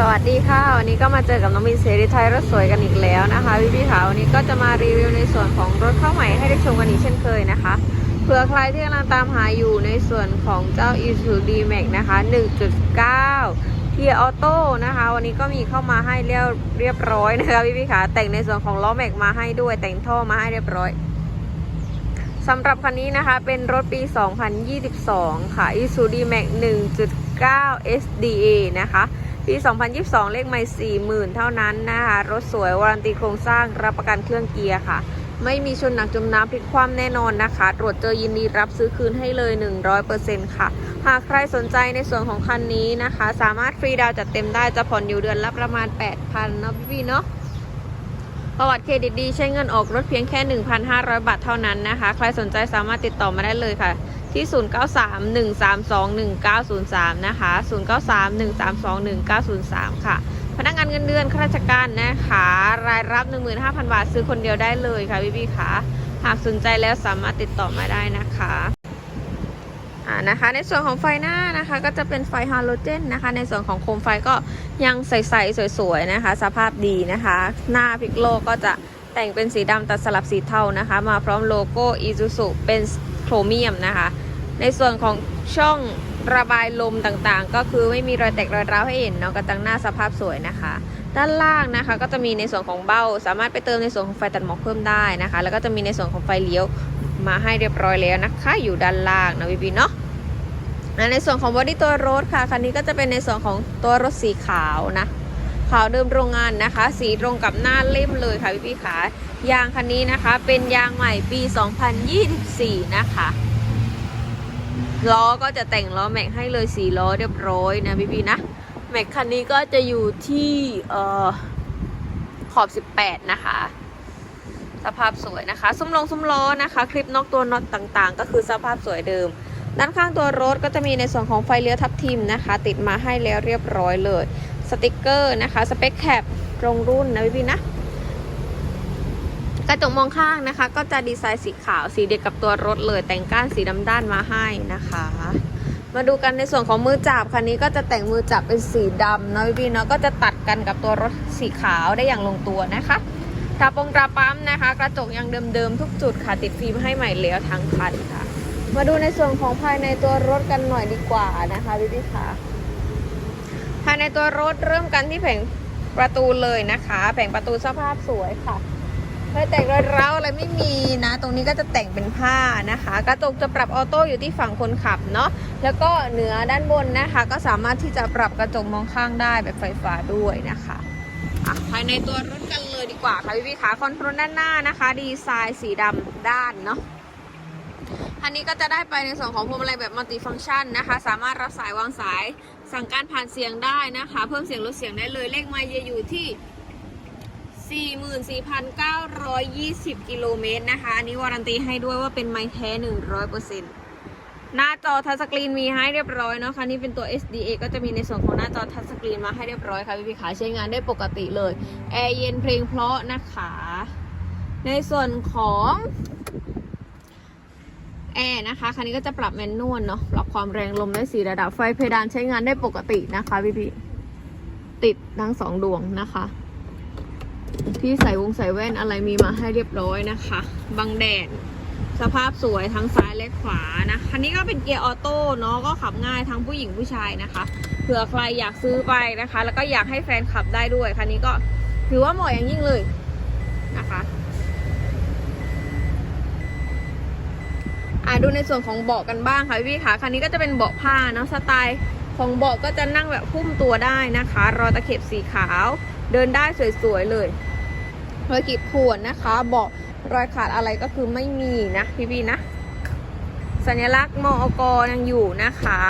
สวัสดีค่ะ วันนี้ก็มาเจอกับน้องมินเสรีไทยรถสวยกันอีกแล้วนะคะพี่พี่ๆค่ะวันนี้ก็จะมารีวิวในส่วนของรถเข้าใหม่ให้ได้ชมกันอีกเช่นเคยนะคะเผื่อใครที่กำลังตามหาอยู่ในส่วนของเจ้า i s u d m a x นะคะ 1.9 เทียออโต้นะคะ วันนี้ก็มีเข้ามาให้เรียบเรียบร้อยนะคะพี่พี่ๆค่ะแต่งในส่วนของล้อแม็กมาให้ด้วยแต่งท่อมาให้เรียบร้อยสำหรับคันนี้นะคะเป็นรถปี 2022 ค่ะ Isuzu D-Max 1.9 SDA นะคะ ปี 2022 เลขไม่ 40,000 เท่านั้นนะคะ รถสวยวารันตีโครงสร้างรับประกันเครื่องเกียร์ค่ะ ไม่มีชนหนักจมน้ำพลิกคว่ำแน่นอนนะคะ ตรวจเจอยินดีรับซื้อคืนให้เลย 100%ค่ะ หากใครสนใจในส่วนของคันนี้นะคะ สามารถฟรีดาวน์จัดเต็มได้จะผ่อนอยู่เดือนละประมาณ 8,000นะพี่เนาะประวัติเครดิตดีใช้เงินออกรถเพียงแค่ 1,500 บาทเท่านั้นนะคะ ใครสนใจสามารถติดต่อมาได้เลยค่ะ ที่ 0931321903 นะคะ 0931321903 ค่ะ พนักงานเงินเดือนข้าราชการนะคะ รายรับ 15,000 บาท ซื้อคนเดียวได้เลยค่ะพี่พี่ค่ะ หากสนใจแล้วสามารถติดต่อมาได้นะคะอ่านะคะในส่วนของไฟหน้านะคะก็จะเป็นไฟฮาโลเจนนะคะ ในส่วนของโคมไฟก็ยังใสๆสวยๆนะคะ สภาพดีนะคะ หน้าพิกโลก็จะแต่งเป็นสีดำตัดสลับสีเทานะคะ มาพร้อมโลโก้อีซูซุเป็นโครเมียมนะคะ ในส่วนของช่องระบายลมต่างๆ ก็คือไม่มีรอยแตกรอยร้าวให้เห็นเนาะกระจังหน้าสภาพสวยนะคะ ด้านล่างนะคะก็จะมีในส่วนของเบ้า สามารถไปเติมในส่วนของไฟตัดหมอกเพิ่มได้นะคะ แล้วก็จะมีในส่วนของไฟเลี้ยวมาให้เรียบร้อยแล้วนะคะ อยู่ด้านล่างนะพี่พีเนาะในส่วนของบอดี้ตัวรถค่ะคันนี้ก็จะเป็นในส่วนของตัวรถสีขาวนะขาวเดิมโรงงานนะคะ สีตรงกับหน้าเล่มเลยค่ะพี่พี่ๆขายางคันนี้นะคะ เป็นยางใหม่ปี 2024 นะคะ ล้อก็จะแต่งล้อแม็กให้เลยสีล้อเรียบร้อยนะพี่พี่ๆนะแม็กคันนี้ก็จะอยู่ที่เอ่อขอบ 18 นะคะ สภาพสวยนะคะซุ้มลงซุ้มล้อนะคะ คลิปนอกตัวน็อตต่างๆ ก็คือสภาพสวยเดิม ด้านข้างตัวรถก็จะมีในส่วนของไฟเลี้ยวทับทิมนะคะ ติดมาให้แล้วเรียบร้อยเลย สติกเกอร์นะคะ สเปคแคปตรงรุ่นนะพี่ๆนะ กระจกมองข้างนะคะ ก็จะดีไซน์สีขาวสีเดียวกับตัวรถเลย แต่งก้านสีดำด้านมาให้นะคะ มาดูกันในส่วนของมือจับคันนี้ก็จะแต่งมือจับเป็นสีดำเนาะพี่เนาะก็จะตัดกันกับตัวรถสีขาวได้อย่างลงตัวนะคะตาปงตราปั๊มนะคะ กระจกยังเดิมๆทุกจุดค่ะติดฟิล์มให้ใหม่แล้วทั้งคันค่ะ มาดูในส่วนของภายในตัวรถกันหน่อยดีกว่านะคะพี่พี่ค่ะภายในตัวรถเริ่มกันที่แผงประตูเลยนะคะ แผงประตูสภาพสวยค่ะ ไม่แต่งรอยร้าวอะไรไม่มีนะ ตรงนี้ก็จะแต่งเป็นผ้านะคะ กระจกจะปรับออโต้อยู่ที่ฝั่งคนขับเนาะแล้วก็เหนือด้านบนนะคะ ก็สามารถที่จะปรับกระจกมองข้างได้แบบไฟฟ้าด้วยนะคะภายในตัวรถกันเลยดีกว่าค่ะพี่พี่ค่ะคอนโทรลด้านหน้านะคะ ดีไซน์สีดำด้านเนาะอันนี้ก็จะได้ไปในส่วนของพวงมาลัยแบบมัลติฟังก์ชันนะคะ สามารถรับสายวางสายสั่งการผ่านเสียงได้นะคะ เพิ่มเสียงลดเสียงได้เลยเลขไมล์จะอยู่ที่ 44,920 กิโลเมตรนะคะ อันนี้วารันตีให้ด้วยว่าเป็นไมล์แท้ 100%หน้าจอทัชสกรีนมีให้เรียบร้อยเนาะคะนี่เป็นตัว SDA ก็จะมีในส่วนของหน้าจอทัชสกรีนมาให้เรียบร้อยค่ะพี่พี่ขาใช้งานได้ปกติเลย แอร์เย็นเพลงเพราะนะคะ ในส่วนของแอร์นะคะคันนี้ก็จะปรับแมนนวลเนาะปรับความแรงลมได้สีระดับไฟเพดานใช้งานได้ปกตินะคะพี่พี่ติดทั้งสองดวงนะคะ ที่ใส่วงใส่แว่นอะไรมีมาให้เรียบร้อยนะคะ บังแดด สภาพสวยทั้งซ้ายและขวานะคันนี้ก็เป็นเกียร์ออโต้เนาะก็ขับง่ายทั้งผู้หญิงผู้ชายนะคะ เผื่อใครอยากซื้อไปนะคะ แล้วก็อยากให้แฟนขับได้ด้วย คันนี้ก็ถือว่าเหมาะอย่างยิ่งเลยนะคะอะดูในส่วนของเบาะกันบ้างค่ะพี่ค่ะคันนี้ก็จะเป็นเบาะผ้าเนาะสไตล์ของเบาะก็จะนั่งแบบพุ่มตัวได้นะคะ รอตะเข็บสีขาว เดินได้สวยๆเลย รอยกีบข่วนนะคะบาะรอยขาดอะไรก็คือไม่มีนะพี่ๆนะ สัญลักษณ์มอกยังอยู่นะคะ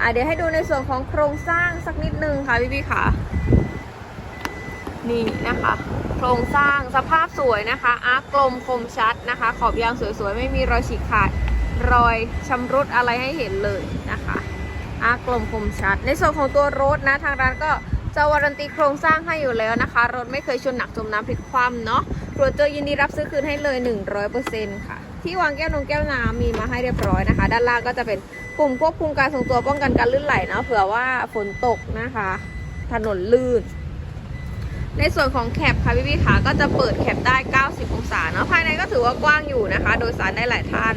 อะเดี๋ยวให้ดูในส่วนของโครงสร้างสักนิดนึงค่ะพี่ๆค่ะ นี่นะคะ โครงสร้างสภาพสวยนะคะอาร์กลมคมชัดนะคะ ขอบยางสวยๆ ไม่มีรอยฉีกขาดรอยชำรุดอะไรให้เห็นเลยนะคะอาร์กลมคมชัด ในส่วนของตัวรถนะทางร้านก็ จะวารันตีโครงสร้างให้อยู่แล้วนะคะ รถไม่เคยชนหนักจมน้ำพลิกคว่ำเนาะตรวจเจอยินดีรับซื้อคืนให้เลย 100%ค่ะ ที่วางแก้วนงแก้วน้ำมีมาให้เรียบร้อยนะคะ ด้านล่างก็จะเป็นปุ่มควบคุมการทรงตัวป้องกันการลื่นไหลเนาะเผื่อว่าฝนตกนะคะ ถนนลื่น ในส่วนของแคปค่ะพี่พี่ขาก็จะเปิดแคปได้ 90 องศาเนาะภายในก็ถือว่ากว้างอยู่นะคะ โดยสารได้หลายท่าน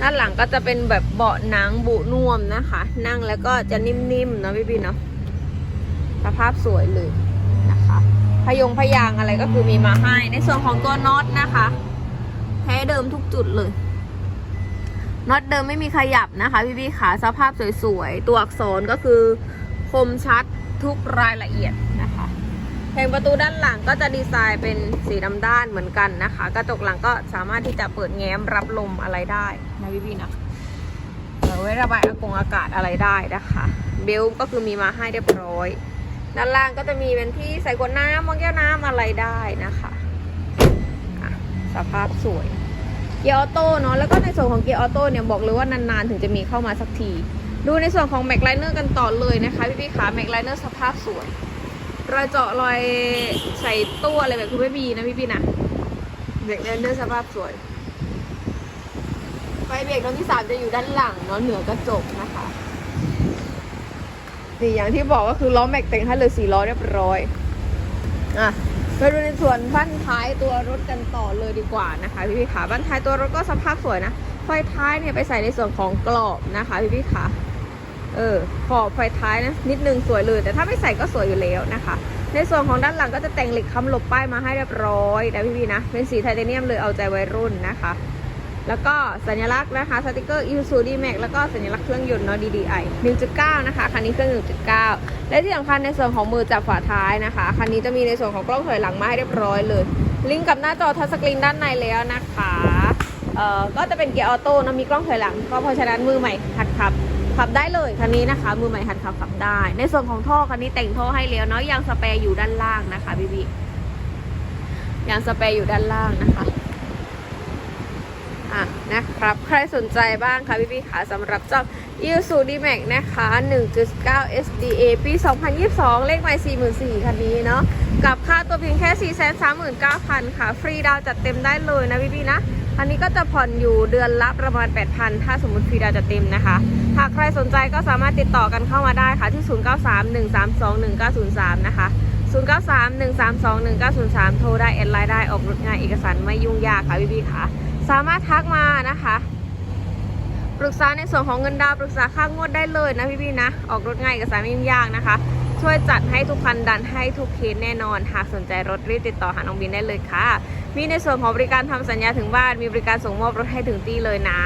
ด้านหลังก็จะเป็นแบบเบาะหนังบุนุ่มนะคะ นั่งแล้วก็จะนิ่มๆเนาะพี่พี่เนาะ สภาพสวยเลยนะคะพยงพยางอะไรก็คือมีมาให้ ในส่วนของตัวน็อตนะคะแท้เดิมทุกจุดเลยน็อตเดิมไม่มีขยับนะคะพี่พี่ขาสภาพสวยๆ ตัวอักษรก็คือคมชัดทุกรายละเอียดนะคะเพลงประตูด้านหลังก็จะดีไซน์เป็นสีดำด้านเหมือนกันนะคะ กระจกหลังก็สามารถที่จะเปิดแง้มรับลมอะไรได้นะพี่พี่นะเอาไว้ระบายอากงอากาศอะไรได้นะคะ เบลต์ก็คือมีมาให้เรียบร้อย ด้านล่างก็จะมีเป็นที่ใส่ขวดน้ำมองแก้วน้ำอะไรได้นะคะะสภาพสวย เกียร์ออโต้เนาะแล้วก็ในส่วนของเกียร์ออโต้เนี่ยบอกเลยว่านานๆ ถึงจะมีเข้ามาสักที ดูในส่วนของแม็กไลเนอร์กันต่อเลยนะคะพี่ๆขาแม็กไลเนอร์สภาพสวยรอยเจาะรอยใส่ตู้อะไรแบบคือไม่มีนะพี่พี่ๆนะแม็กไลเนอร์สภาพสวยไฟเบรกน้องที่สามจะอยู่ด้านหลังเนาะเหนือกระจกนะคะ นี่อย่างที่บอกก็คือล้อแม็กแต่งให้เลยสี่ล้อเรียบร้อยอะไปดูในส่วนบ้านท้ายตัวรถกันต่อเลยดีกว่านะคะพี่พี่ขาบ้านท้ายตัวรถก็สภาพสวยนะไฟท้ายเนี่ยไปใส่ในส่วนของกรอบนะคะพี่พี่ขาเออขอบไฟท้ายนะนิดนึงสวยเลย แต่ถ้าไม่ใส่ก็สวยอยู่แล้วนะคะ ในส่วนของด้านหลังก็จะแต่งเหล็กค้ำหลบป้ายมาให้เรียบร้อยนะพี่พี่นะเป็นสีไทเทเนียมเลยเอาใจวัยรุ่นนะคะ แล้วก็สัญลักษณ์นะคะสติกเกอร์ Isuzu D-Max แล้วก็สัญลักษณ์เครื่องยนต์เนาะ DDI 1.9 นะคะ คันนี้เครื่อง 1.9 และที่สำคัญในส่วนของมือจับฝาท้ายนะคะ คันนี้จะมีในส่วนของกล้องถอยหลังมาให้เรียบร้อยเลย ลิงก์กับหน้าจอทัชสกรีนด้านในแล้วนะคะเอ่อก็จะเป็นเกียร์ออโต้นะมีกล้องถอยหลัง ก็เพราะฉะนั้นมือใหม่หัดขับขับได้เลยคันนี้นะคะ มือใหม่หัดขับขับได้ ในส่วนของท่อคันนี้แต่งท่อให้แล้วเนาะยางสเปรย์อยู่ด้านล่างนะคะพี่บียางสเปรย์อยู่ด้านล่างนะคะ อะนะครับ ใครสนใจบ้างคะพี่พี่ขาสำหรับเจ้า i s u d m a x นะคะ 1.9 SDA ปี 2022 เลขไมล์44,000คันนี้เนาะ กับค่าตัวเพียงแค่ 439,000 ค่ะ ฟรีดาวจัดเต็มได้เลยนะพี่พี่นะ อันนี้ก็จะผ่อนอยู่เดือนละประมาณ 8,000 ถ้าสมมติฟรีดาวจัดเต็มนะคะ หากใครสนใจก็สามารถติดต่อกันเข้ามาได้ค่ะ ที่ 0931321903 นะคะ0931321903 โทรได้แอดไลน์ได้ออกรถง่ายเอกสารไม่ยุ่งยากค่ะพี่พี่ค่ะ สามารถทักมานะคะ ปรึกษาในส่วนของเงินดาวปรึกษาค่างวดได้เลยนะพี่ๆนะ ออกรถง่ายเอกสาม่ยุ่งยากนะคะ ช่วยจัดให้ทุกคันดันให้ทุกเคสแน่นอน หากสนใจรถรีบติดต่อหาน้องบินได้เลยค่ะ มีในส่วนของบริการทำสัญญาถึงบ้าน มีบริการส่งมอบรถให้ถึงที่เลยนะ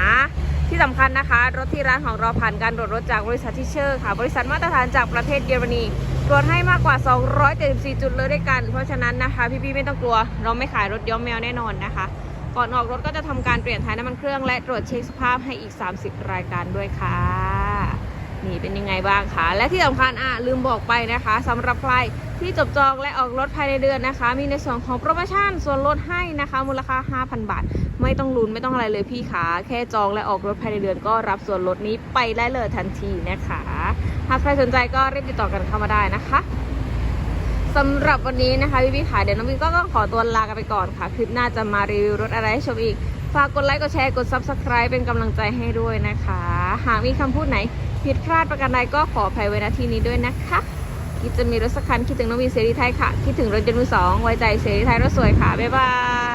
ที่สำคัญนะคะ รถที่ร้านของเราผ่านการตรวจรถจากบริษัทที่เชอร์ค่ะ บริษัทมาตรฐานจากประเทศเยอรมนีตรวจให้มากกว่า 274 จุดเลยด้วยกัน เพราะฉะนั้นนะคะ พี่ๆไม่ต้องกลัว เราไม่ขายรถย้อมแมวแน่นอนนะคะ ก่อนออกรถก็จะทำการเปลี่ยนถ่ายน้ำมันเครื่องและตรวจเช็คสภาพให้อีก 30 รายการด้วยค่ะ นี่เป็นยังไงบ้างคะและที่สำคัญอะลืมบอกไปนะคะสำหรับใครที่จบจองและออกรถภายในเดือนนะคะ มีในส่วนของโปรโมชั่นส่วนลดให้นะคะ มูลค่า 5,000 บาท ไม่ต้องลุ้นไม่ต้องอะไรเลยพี่ขาแค่จองและออกรถภายในเดือนก็รับส่วนลดนี้ไปได้เลยทันทีนะคะ หากใครสนใจก็รีบติดต่อกันเข้ามาได้นะคะ สำหรับวันนี้นะคะพี่พี่ขาเดี๋ยวน้องวินก็ต้องขอตัวลากันไปก่อนค่ะ คลิปหน้าจะมารีวิวรถอะไรให้ชมอีก ฝากกดไลค์ กดแชร์ กด subscribe เป็นกำลังใจให้ด้วยนะคะ หากมีคำพูดไหน ผิดพลาดประการใดก็ขออภัยไว้ณที่นี้ด้วยนะคะคิดจะมีรถสักคันคิดถึงน้องวินเสรีไทยค่ะ คิดถึงรถยนต์มือสองไว้ใจเสรีไทยรถสวยค่ะ บ๊ายบาย